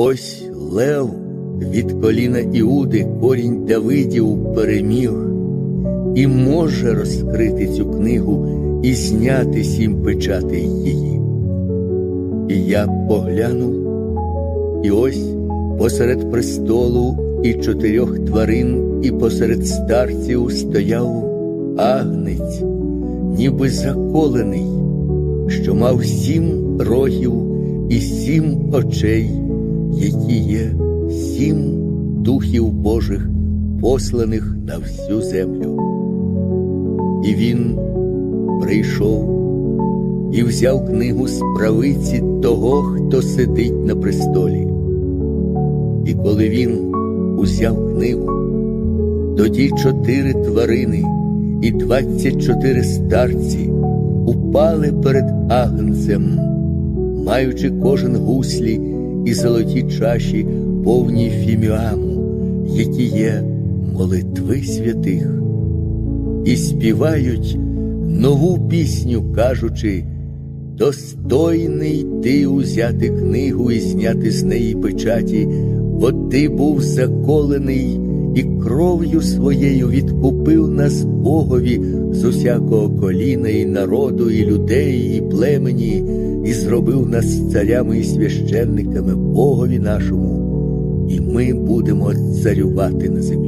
Ось лев від коліна Іуди, корінь Давидів переміг, і може розкрити цю книгу і зняти сім печати її. І я поглянув, і ось посеред престолу і чотирьох тварин, і посеред старців стояв агнець, ніби заколений, що мав сім рогів і сім очей, які є сім духів Божих, посланих на всю землю. І він прийшов і взяв книгу з правиці того, хто сидить на престолі. І коли він узяв книгу, тоді чотири тварини і двадцять чотири старці упали перед агнцем, маючи кожен гуслі і золоті чаші, повні фіміаму, які є молитви святих, і співають нову пісню, кажучи, достойний ти узяти книгу і зняти з неї печаті, бо ти був заколений і кров'ю своєю відкупив нас Богові з усякого коліна, і народу, і людей, і племені, і зробив нас царями і священниками Богові нашому, і ми будемо царювати на землі.